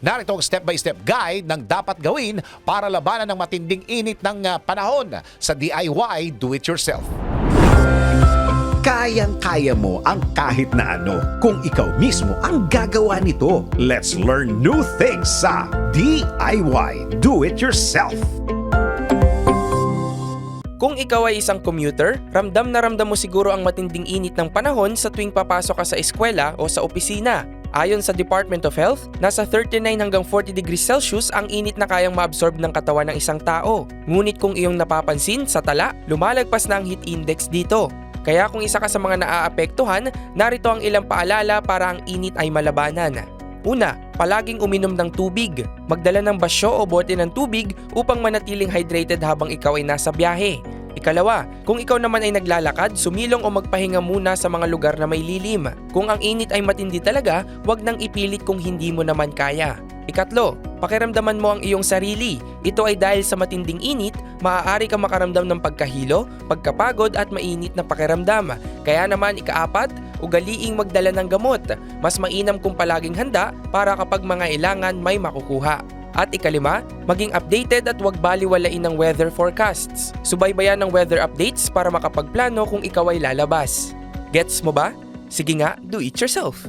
Narito ang step-by-step guide ng dapat gawin para labanan ng matinding init ng ah, panahon sa DIY Do-It-Yourself. Kayang-kaya mo ang kahit na ano kung ikaw mismo ang gagawa nito. Let's learn new things sa DIY Do It Yourself. Kung ikaw ay isang commuter, ramdam na ramdam mo siguro ang matinding init ng panahon sa tuwing papasok ka sa eskwela o sa opisina. Ayon sa Department of Health, nasa 39 hanggang 40 degrees Celsius ang init na kayang maabsorb ng katawan ng isang tao. Ngunit kung iyong napapansin sa tala, lumalagpas na ang heat index dito. Kaya kung isa ka sa mga naaapektuhan, narito ang ilang paalala para ang init ay malabanan. Una, palaging uminom ng tubig. Magdala ng basyo o bote ng tubig upang manatiling hydrated habang ikaw ay nasa biyahe. Ikalawa, kung ikaw naman ay naglalakad, sumilong o magpahinga muna sa mga lugar na may lilim. Kung ang init ay matindi talaga, huwag nang ipilit kung hindi mo naman kaya. Ikatlo, pakiramdaman mo ang iyong sarili. Ito ay dahil sa matinding init, maaari kang makaramdam ng pagkahilo, pagkapagod at mainit na pakiramdam. Kaya naman ikaapat, ugaliing magdala ng gamot. Mas mainam kung palaging handa para kapag mga ilangan may makukuha. At ikalima, maging updated at huwag baliwalain ng weather forecasts. Subaybayan ng weather updates para makapagplano kung ikaw ay lalabas. Gets mo ba? Sige nga, do it yourself.